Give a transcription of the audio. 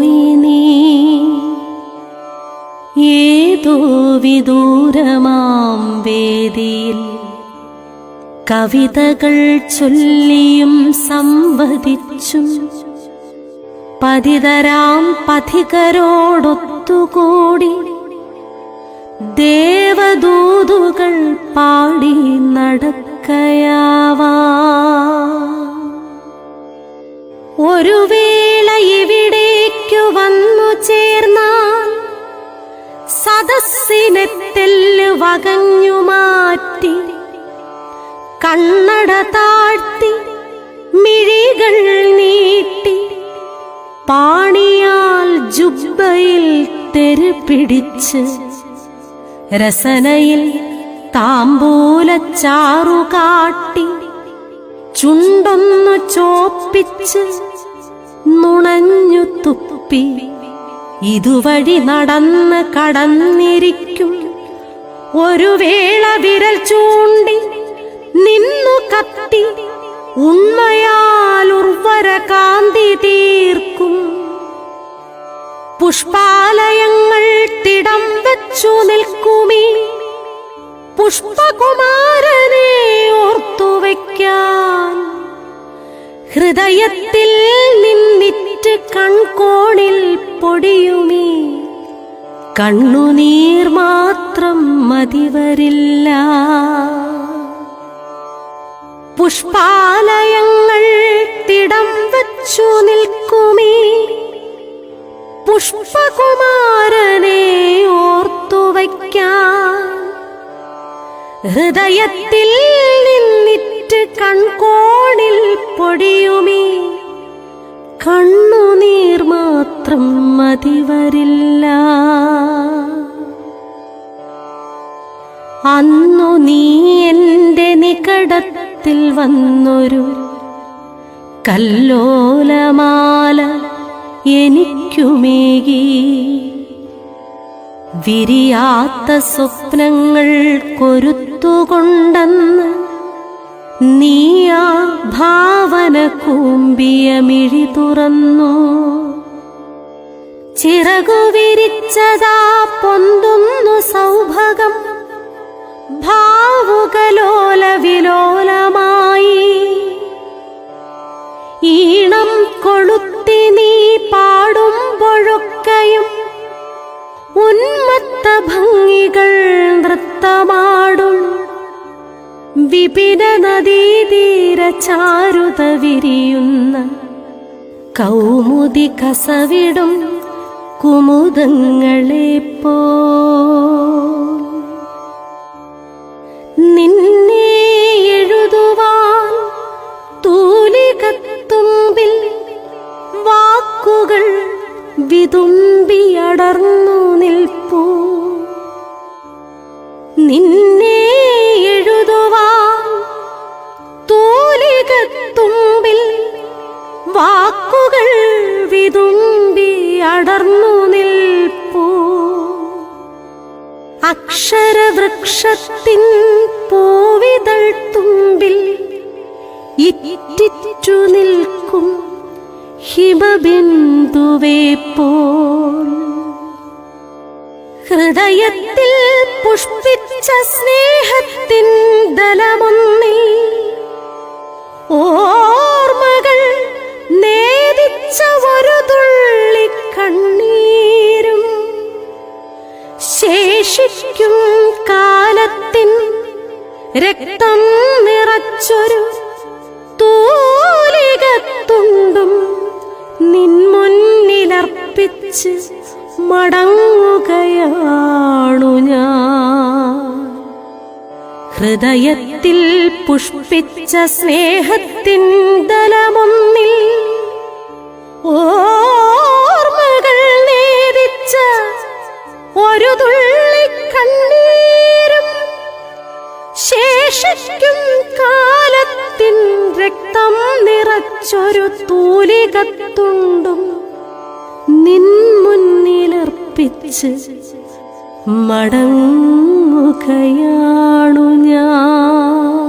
പോയി നീ. ഏതോ വിദൂരമാം വേദിയിൽ കവിതകൾ ചൊല്ലിയും സംവദിച്ചും പതിതരാം പഥികരോടൊത്തുകൂടി ദേവദൂതുകൾ പാടി നടക്കയാവാ. ഒരു വേള ഇവിടേക്കു വന്നു ചേർന്നാൽ സദസ്സിനെ തെല്ല് വകഞ്ഞു മാറ്റി കണ്ണട താഴ്ത്തി മിഴികൾ നീട്ടി പാണിയാൽ ജുബയിൽ തെരു പിടിച്ച് രസനയിൽ താമ്പൂലച്ചാറു കാട്ടി ചുണ്ടൊന്നു ചോപ്പിച്ച് നുണഞ്ഞു തുപ്പി ഇതുവഴി നടന്ന് കടന്നിരിക്കും. ഒരു വേള വിരൽ ചൂണ്ടി നിന്നു കത്തി ഉണ്മയാൽ ഉർവര കാന്തി തീർക്കും. പുഷ്പാലയങ്ങൾ തിടം വച്ചു നിൽക്കുമീ. പുഷ്പകുമാരനെ ഓർത്തുവയ്ക്കാൻ ഹൃദയത്തിൽ നിന്നിറ്റ് കൺകോണിൽ പൊടിയുമീ. കണ്ണുനീർ മാത്രം മതിവരില്ല. പുഷ്പാലയങ്ങൾ തിടം വച്ചു നിൽക്കുമീ. പുഷ്പകുമാരനെ ഓർത്തുവയ്ക്കാൻ ഹൃദയത്തിൽ നിന്നിട്ട് കൺകോണിൽ പൊടിയുമീ. കണ്ണുനീർ മാത്രം മതിവരില്ല. അന്നു നീ എന്റെ നികടത്തിൽ വന്നൊരു കല്ലോലമാല എനിക്കുമേകി. വിരിയാത്ത സ്വപ്നങ്ങൾ കൊരുത്തുകൊണ്ടെന്ന് നീ ആ ഭാവന കൂമ്പിയ മിഴി തുറന്നു. ചിറകു വിരിച്ചതാ പൊന്തുന്നു സൗഭകം ഭാവുകലോല വിലോലമായി ഈണം കൊളുത്തി നീ പാടുമ്പൊഴൊക്കെയും വിപിന നദീതീര ചാരുത വിരിയുന്ന കൗമുദി കസവിടും കുമുദങ്ങളെ പോ നിന്നെ എഴുതുവാൻ തൂലികത്തുമ്പിൽ വാക്കുകൾ വിതുമ്പിയടർന്നു നിൽപ്പൂ. നിന്നെ വിതുമ്പി അടർന്നു നിൽപ്പൂ. അക്ഷരവൃക്ഷത്തിൻ പൂവിതൾ തുമ്പിൽ ഇറ്റിറ്റു നിൽക്കും ഹിമബിന്ദുവേ പോൽ. ഹൃദയത്തിൽ പുഷ്പിച്ച സ്നേഹത്തിൻ ദലമൊന്നിൽ ശേഷിക്കും കാലത്തിൻ രക്തം നിറച്ചൊരു തൂലികത്തുണ്ടും നിൻ മുന്നിലർപ്പിച്ച് മടങ്ങുകയാണു ഞാൻ. ഹൃദയത്തിൽ പുഷ്പിച്ച സ്നേഹത്തിൻ ദലമൊന്നിൽ ഓർമ്മകൾ ശേഷിക്കും കാലത്തിൻ രക്തം നിറച്ചൊരു തൂലികത്തുണ്ടും നിൻ മുന്നിലർപ്പിച്ച് മടങ്ങുകയാണു ഞാൻ.